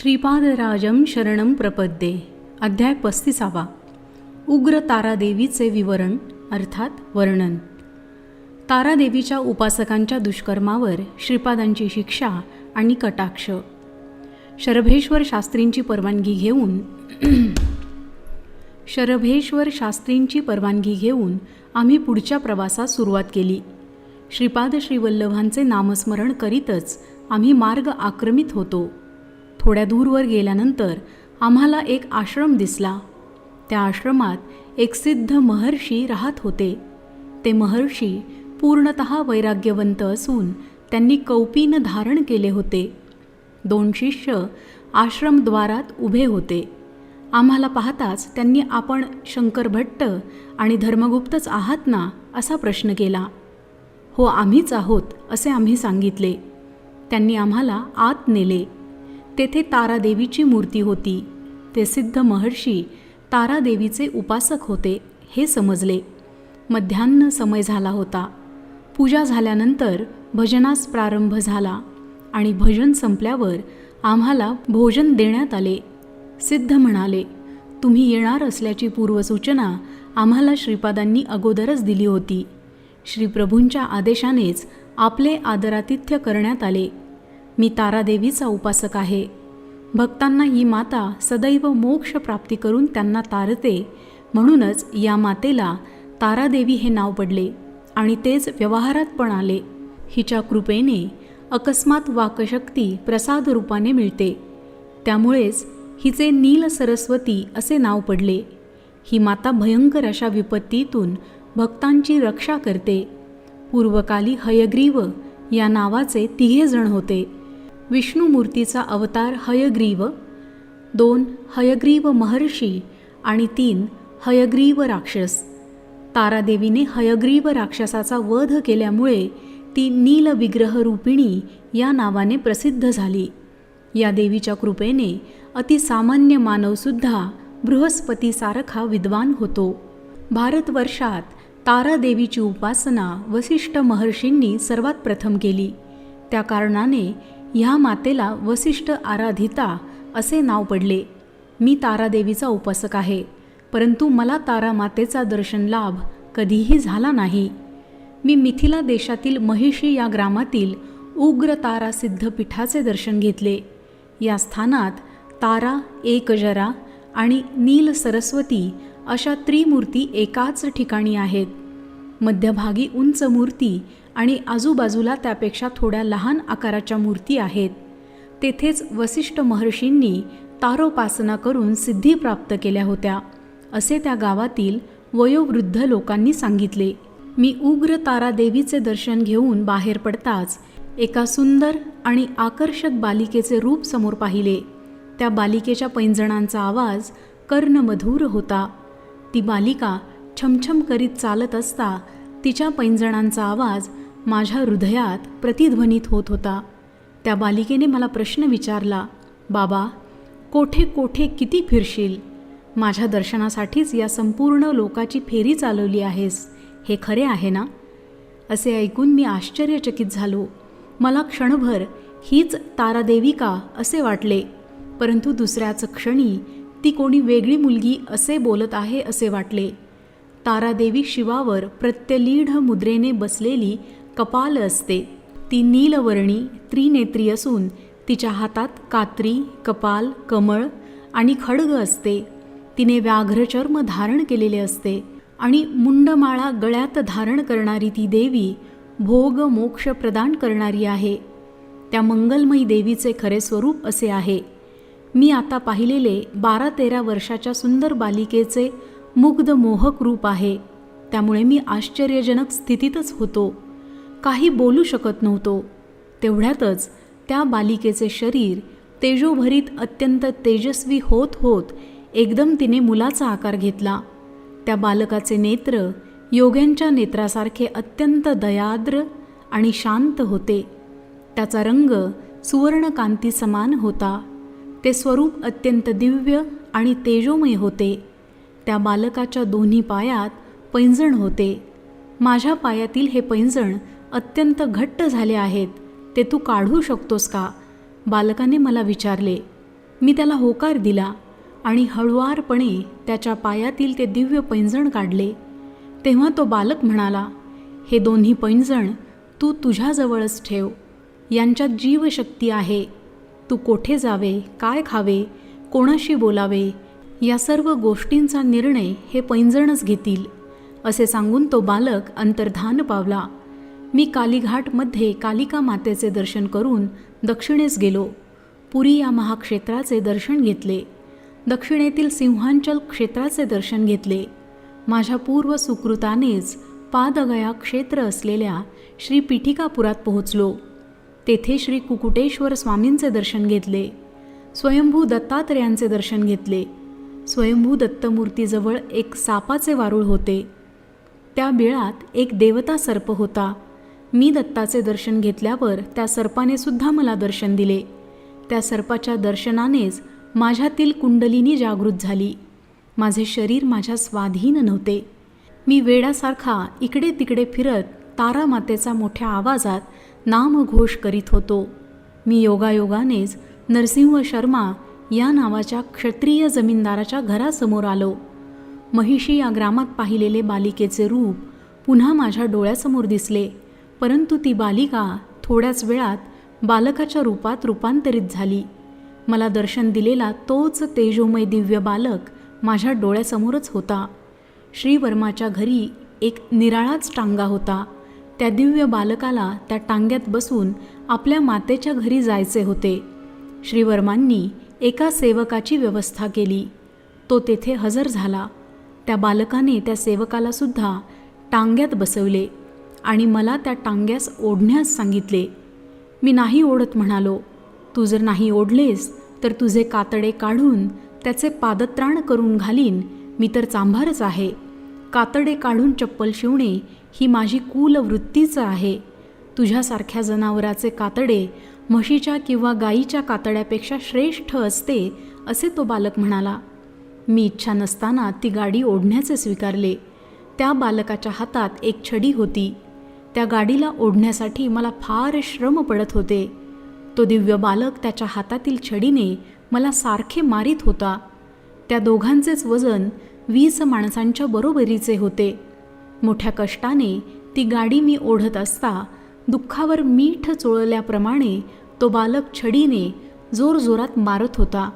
श्रीपादराजम शरणं प्रपद्ये. अध्याय पस्तीसावा. उग्र तारादेवीचे विवरण अर्थात वर्णन. तारादेवीच्या उपासकांच्या दुष्कर्मावर श्रीपादांची शिक्षा आणि कटाक्ष. शरभेश्वर शास्त्रींची परवानगी घेऊन शरभेश्वर शास्त्रींची परवानगी घेऊन आम्ही पुढच्या प्रवासास सुरुवात केली. श्रीपाद श्रीवल्लभांचे नामस्मरण करीतच आम्ही मार्ग आक्रमित होतो. थोड्या दूरवर गेल्यानंतर आम्हाला एक आश्रम दिसला. त्या आश्रमात एक सिद्ध महर्षी राहत होते. ते महर्षी पूर्णत वैराग्यवंत असून त्यांनी कौपीन धारण केले होते. दोन शिष्य आश्रमद्वारात उभे होते. आम्हाला पाहताच त्यांनी आपण शंकर भट्ट आणि धर्मगुप्तच आहात ना? असा प्रश्न केला. हो आम्हीच आहोत असे आम्ही सांगितले. त्यांनी आम्हाला आत नेले. तेथे तारादेवीची मूर्ती होती. ते सिद्ध महर्षी तारादेवीचे उपासक होते हे समजले. मध्यान्ह समय झाला होता. पूजा झाल्यानंतर भजनास प्रारंभ झाला आणि भजन संपल्यावर आम्हाला भोजन देण्यात आले. सिद्ध म्हणाले तुम्ही येणार असल्याची पूर्वसूचना आम्हाला श्रीपादांनी अगोदरच दिली होती. श्रीप्रभूंच्या आदेशानेच आपले आदरातिथ्य करण्यात आले. मी तारादेवीचा उपासक आहे. भक्तांना ही माता सदैव मोक्ष प्राप्ती करून त्यांना तारते. म्हणूनच या मातेला तारादेवी हे नाव पडले आणि तेच व्यवहारात पण आले. हिच्या कृपेने अकस्मात वाकशक्ती प्रसाद रूपाने मिळते. त्यामुळेच हिचे नील सरस्वती असे नाव पडले. ही माता भयंकर अशा विपत्तीतून भक्तांची रक्षा करते. पूर्वकाली हयग्रीव या नावाचे तिघे जण होते. विष्णुमूर्तीचा अवतार हयग्रीव दोन हयग्रीव महर्षी आणि तीन हयग्रीव राक्षस. तारादेवीने हयग्रीव राक्षसाचा वध केल्यामुळे ती नीलविग्रह रूपिणी या नावाने प्रसिद्ध झाली. या देवीच्या कृपेने अतिसामान्य मानवसुद्धा बृहस्पतीसारखा विद्वान होतो. भारतवर्षात तारादेवीची उपासना वसिष्ठ महर्षींनी सर्वात प्रथम केली. त्या कारणाने ह्या मातेला वसिष्ठ आराधिता असे नाव पडले. मी तारादेवीचा उपासक आहे परंतु मला तारा मातेचा दर्शन लाभ कधीही झाला नाही. मी मिथिला देशातील महिषी या ग्रामातील उग्र तारा सिद्धपीठाचे दर्शन घेतले. या स्थानात तारा एकजरा आणि नील सरस्वती अशा त्रिमूर्ती एकाच ठिकाणी आहेत. मध्यभागी उंच मूर्ती आणि आजूबाजूला त्यापेक्षा थोड्या लहान आकाराच्या मूर्ती आहेत. तेथेच वसिष्ठ महर्षींनी तारोपासना करून सिद्धी प्राप्त केल्या होत्या असे त्या गावातील वयोवृद्ध लोकांनी सांगितले. मी उग्र तारादेवीचे दर्शन घेऊन बाहेर पडताच एका सुंदर आणि आकर्षक बालिकेचे रूप समोर पाहिले. त्या बालिकेच्या पैंजणांचा आवाज कर्णमधूर होता. ती बालिका छमछम करीत चालत असता तिच्या पैंजणांचा आवाज माझ्या हृदयात प्रतिध्वनित होत होता. त्या बालिकेने मला प्रश्न विचारला बाबा कोठे कोठे किती फिरशील? माझ्या दर्शनासाठीच या संपूर्ण लोकाची फेरी चालवली आहेस. हे खरे आहे ना? असे ऐकून मी आश्चर्यचकित झालो. मला क्षणभर हीच तारादेवी का? असे वाटले. परंतु दुसऱ्याच क्षणी ती कोणी वेगळी मुलगी असे बोलत आहे असे वाटले. तारादेवी शिवावर प्रत्यलीढ मुद्रेने बसलेली कपाल असते. ती नीलवर्णी त्रिनेत्री असून तिच्या हातात कात्री कपाल कमळ आणि खड्ग असते. तिने व्याघ्रचर्म धारण केलेले असते आणि मुंडमाळा गळ्यात धारण करणारी ती देवी भोग मोक्ष प्रदान करणारी आहे. त्या मंगलमयी देवीचे खरे स्वरूप असे आहे. मी आता पाहिलेले बारा तेरा वर्षाच्या सुंदर बालिकेचे मुग्ध मोहक रूप आहे. त्यामुळे मी आश्चर्यजनक स्थितीतच होतो. काही बोलू शकत नव्हतो. तेवढ्यातच त्या बालिकेचे शरीर तेजोभरीत अत्यंत तेजस्वी होत होत एकदम तिने मुलाचा आकार घेतला. त्या बालकाचे नेत्र योग्यांच्या नेत्रासारखे अत्यंत दयाद्र आणि शांत होते. त्याचा रंग सुवर्णकांती समान होता. ते स्वरूप अत्यंत दिव्य आणि तेजोमय होते. त्या बालकाच्या दोन्ही पायात पैंजण होते. माझ्या पायातील हे पैंजण अत्यंत घट्ट झाले आहेत. ते तू काढू शकतोस का? बालकाने मला विचारले. मी त्याला होकार दिला आणि हळुवारपणे त्याच्या पायातील ते दिव्य पैंजण काढले. तेव्हा तो बालक म्हणाला हे दोन्ही पैंजण तू तुझ्याजवळच ठेव. यांच्यात जीवशक्ती आहे. तू कोठे जावे काय खावे कोणाशी बोलावे या सर्व गोष्टींचा निर्णय हे पैंजणच घेतील. असे सांगून तो बालक अंतर्धान पावला. मी कालीघाटमध्ये कालिका मातेचे दर्शन करून दक्षिणेस गेलो. पुरी या महाक्षेत्राचे दर्शन घेतले. दक्षिणेतील सिंहांचल क्षेत्राचे दर्शन घेतले. माझ्या पूर्व सुकृतानेच पादगया क्षेत्र असलेल्या श्री पिठिकापुरात पोहोचलो. तेथे श्री कुकुटेश्वर स्वामींचे दर्शन घेतले. स्वयंभू दत्तात्रयांचे दर्शन घेतले. स्वयंभू दत्तमूर्तीजवळ एक सापाचे वारूळ होते. त्या बिळात एक देवता सर्प होता. मी दत्ताचे दर्शन घेतल्यावर त्या सर्पाने सुद्धा मला दर्शन दिले. त्या सर्पाच्या दर्शनानेच माझ्यातील कुंडलिनी जागृत झाली. माझे शरीर माझ्या स्वाधीन नव्हते. मी वेडासारखा इकडे तिकडे फिरत तारामातेचा मोठ्या आवाजात नामघोष करीत होतो. मी योगायोगानेच नरसिंह शर्मा या नावाच्या क्षत्रिय जमीनदाराच्या घरासमोर आलो. महिषी या ग्रामात पाहिलेले बालिकेचे रूप पुन्हा माझ्या डोळ्यासमोर दिसले. परंतु ती बालिका थोड्याच वेळात बालकाच्या रूपात रूपांतरित झाली. मला दर्शन दिलेला तोच तेजोमय दिव्य बालक माझ्या डोळ्यासमोरच होता. श्रीवर्माच्या घरी एक निराळाच टांगा होता. त्या दिव्य बालकाला त्या टांग्यात बसून आपल्या मातेच्या घरी जायचे होते. श्रीवर्मांनी एका सेवकाची व्यवस्था केली. तो तेथे हजर झाला. त्या बालकाने त्या सेवकालासुद्धा टांग्यात बसवले. आणि मला त्या टांग्यास ओढण्यास सांगितले मी नाही ओढत म्हणालो. तू जर नाही ओढलेस तर तुझे कातडे काढून त्याचे पादत्राण करून घालीन. मी तर चांभारच आहे. कातडे काढून चप्पल शिवणे ही माझी कुलवृत्तीच आहे. तुझ्यासारख्या जनावराचे कातडे म्हशीच्या किंवा गाईच्या कातड्यापेक्षा श्रेष्ठ असते असे तो बालक म्हणाला. मी इच्छा नसताना ती गाडी ओढण्याचे स्वीकारले. त्या बालकाच्या हातात एक छडी होती. त्या गाडीला ओढण्यासाठी मला फार श्रम पडत होते. तो दिव्य बालक त्याच्या हातातील छडीने मला सारखे मारित होता. त्या दोघांचेच वजन वीस माणसांच्या बरोबरीचे होते. मोठ्या कष्टाने ती गाडी मी ओढत असता दुःखावर मीठ चोळल्याप्रमाणे तो बालक छडीने जोरजोरात मारत होता.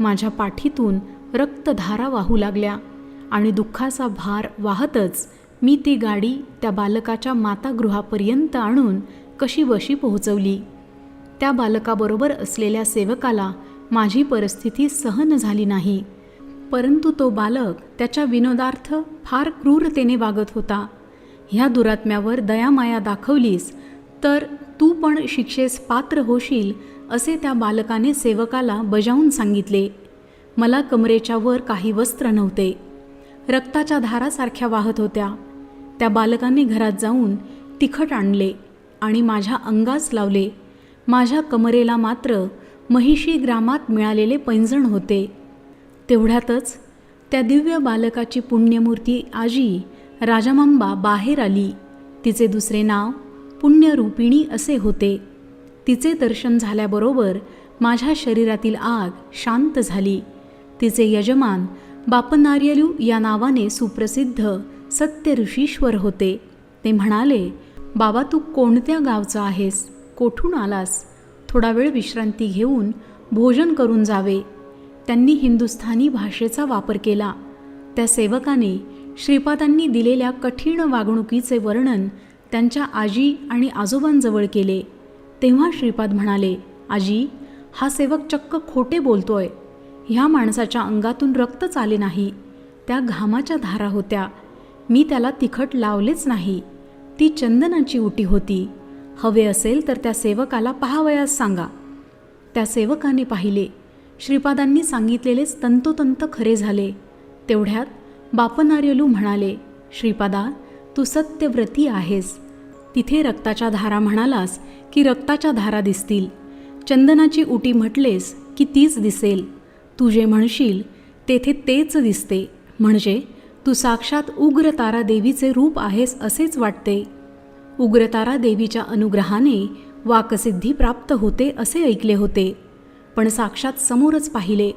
माझ्या पाठीतून रक्तधारा वाहू लागल्या आणि दुःखाचा भार वाहतच मी ती गाडी त्या बालकाच्या मातागृहापर्यंत आणून कशी बशी पोहोचवली. त्या बालकाबरोबर असलेल्या सेवकाला माझी परिस्थिती सहन झाली नाही परंतु तो बालक त्याच्या विनोदार्थ फार क्रूरतेने वागत होता. ह्या दुरात्म्यावर दयामाया दाखवलीस तर तू पण शिक्षेस पात्र होशील असे त्या बालकाने सेवकाला बजावून सांगितले. मला कमरेच्या वर काही वस्त्र नव्हते. रक्ताच्या धारासारख्या वाहत होत्या. त्या बालकाने घरात जाऊन तिखट आणले आणि माझ्या अंगास लावले. माझ्या कमरेला मात्र महिषी ग्रामात मिळालेले पैंजण होते. तेवढ्यातच त्या दिव्य बालकाची पुण्यमूर्ती आजी राजामांबा बाहेर आली. तिचे दुसरे नाव पुण्यरूपिणी असे होते. तिचे दर्शन झाल्याबरोबर माझ्या शरीरातील आग शांत झाली. तिचे यजमान बापनार्यलू या नावाने सुप्रसिद्ध सत्य ऋषीश्वर होते. ते म्हणाले बाबा तू कोणत्या गावचा आहेस? कोठून आलास? थोडा वेळ विश्रांती घेऊन भोजन करून जावे. त्यांनी हिंदुस्थानी भाषेचा वापर केला. त्या सेवकाने श्रीपादांनी दिलेल्या कठीण वागणुकीचे वर्णन त्यांच्या आजी आणि आजोबांजवळ केले. तेव्हा श्रीपाद म्हणाले आजी हा सेवक चक्क खोटे बोलतोय. ह्या माणसाच्या अंगातून रक्तच आले नाही. त्या घामाच्या धारा होत्या. मी त्याला तिखट लावलेच नाही. ती चंदनाची उटी होती. हवे असेल तर त्या सेवकाला पहावयास सांगा. त्या सेवकाने पाहिले. श्रीपादांनी सांगितलेलेच तंतोतंत खरे झाले. तेवढ्यात बापनार्यलू म्हणाले श्रीपादा तू सत्यव्रती आहेस. तिथे रक्ताच्या धारा म्हणालास की रक्ताच्या धारा दिसतील. चंदनाची उटी म्हटलेस की तीच दिसेल. तू जे म्हणशील तेथे तेच दिसते. म्हणजे तू साक्षात उग्रतारा देवीचे रूप आहेस असेच वाटते. उग्रतारा देवीच्या अनुग्रहाने वाकसिद्धी प्राप्त होते असे ऐकले होते पण साक्षात समोरच पाहिले.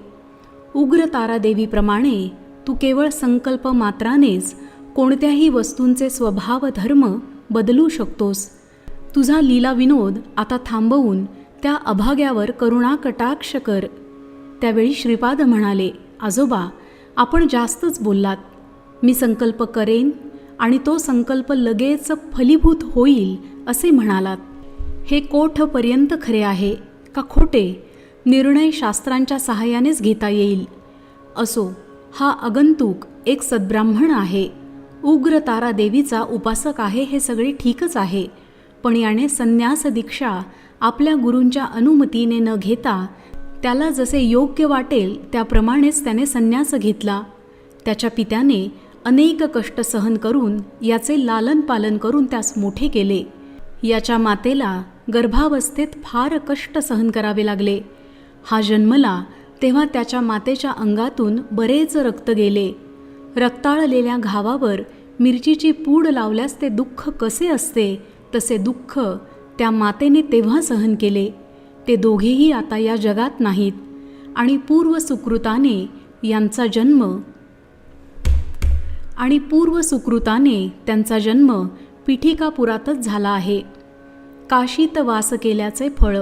उग्र तारादेवीप्रमाणे तू केवळ संकल्प मात्रानेच कोणत्याही वस्तूंचे स्वभाव धर्म बदलू शकतोस. तुझा लीला विनोद आता थांबवून त्या अभाग्यावर करुणा कटाक्ष कर. त्यावेळी श्रीपाद म्हणाले आजोबा आपण जास्तच बोललात. मी संकल्प करेन आणि तो संकल्प लगेच फलीभूत होईल असे म्हणालात. हे कोठपर्यंत खरे आहे का खोटे निर्णय शास्त्रांच्या सहाय्यानेच घेता येईल. असो हा अगंतुक एक सद्ब्राह्मण आहे. उग्र तारा देवीचा उपासक आहे हे सगळे ठीकच आहे पण याने संन्यास दीक्षा आपल्या गुरूंच्या अनुमतीने न घेता त्याला जसे योग्य वाटेल त्याप्रमाणेच त्याने संन्यास घेतला. त्याच्या पित्याने अनेक कष्ट सहन करून याचे लालन पालन करून त्यास मोठे केले. याच्या मातेला गर्भावस्थेत फार कष्ट सहन करावे लागले. हा जन्मला तेव्हा त्याच्या मातेच्या अंगातून बरेच रक्त गेले. रक्ताळलेल्या घावावर मिरचीची पूड लावल्यास ते दुःख कसे असते तसे दुःख त्या मातेने तेव्हा सहन केले. ते दोघेही आता या जगात नाहीत. आणि पूर्व सुकृताने यांचा जन्म आणि पूर्व सुकृताने त्यांचा जन्म पिठिकापुरातच झाला आहे. काशीत वास केल्याचे फळ.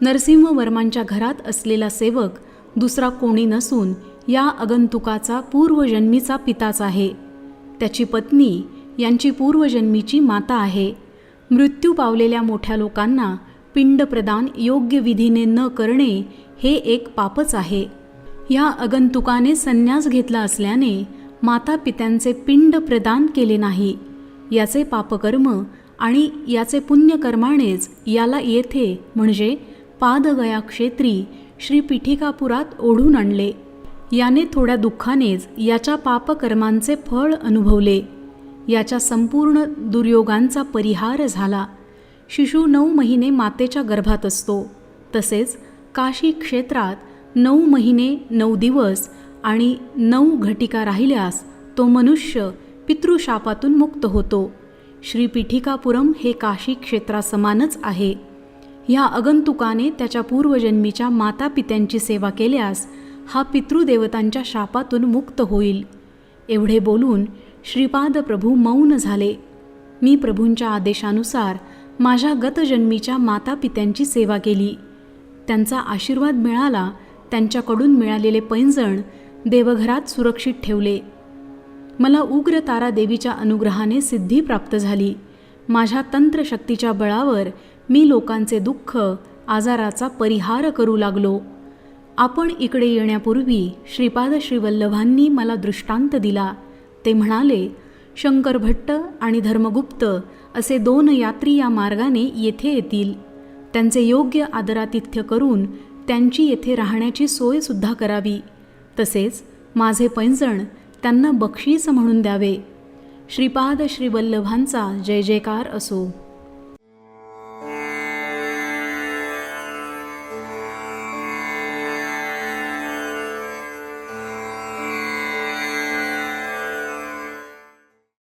नरसिंहवर्मांच्या घरात असलेला सेवक दुसरा कोणी नसून या आगंतुकाचा पूर्वजन्मीचा पिताच आहे. त्याची पत्नी यांची पूर्वजन्मीची माता आहे. मृत्यू पावलेल्या मोठ्या लोकांना पिंडप्रदान योग्य विधीने न करणे हे एक पापच आहे. या आगंतुकाने संन्यास घेतला असल्याने माता पित्यांचे पिंड प्रदान केले नाही. याचे पापकर्म आणि याचे पुण्यकर्मानेच याला येथे म्हणजे पादगया क्षेत्री श्री पिठिकापुरात ओढून आणले. याने थोड्या दुःखानेच याच्या पापकर्मांचे फळ अनुभवले. याच्या संपूर्ण दुर्योगांचा परिहार झाला. शिशू नऊ महिने मातेच्या गर्भात असतो. तसेच काशी क्षेत्रात नऊ महिने नऊ दिवस आणि नऊ घटिका राहिल्यास तो मनुष्य पितृशापातून मुक्त होतो. श्रीपीठिकापुरम हे काशी क्षेत्रासमानच आहे. ह्या आगंतुकाने त्याच्या पूर्वजन्मीच्या मातापित्यांची सेवा केल्यास हा पितृदेवतांच्या शापातून मुक्त होईल. एवढे बोलून श्रीपाद प्रभू मौन झाले. मी प्रभूंच्या आदेशानुसार माझ्या गतजन्मीच्या मातापित्यांची सेवा केली. त्यांचा आशीर्वाद मिळाला त्यांच्याकडून मिळालेले पैंजण देवघरात सुरक्षित ठेवले. मला उग्र तारा देवीच्या अनुग्रहाने सिद्धी प्राप्त झाली. माझ्या तंत्रशक्तीच्या बळावर मी लोकांचे दुःख आजाराचा परिहार करू लागलो. आपण इकडे येण्यापूर्वी श्रीपाद श्रीवल्लभांनी मला दृष्टांत दिला. ते म्हणाले शंकर भट्ट आणि धर्मगुप्त असे दोन यात्री या मार्गाने येथे येतील. त्यांचे योग्य आदरातिथ्य करून त्यांची येथे राहण्याची सोयसुद्धा करावी. तसेच माझे पैंजण त्यांना बक्षीस म्हणून द्यावे. श्रीपाद श्रीवल्लभांचा जय जयकार असो.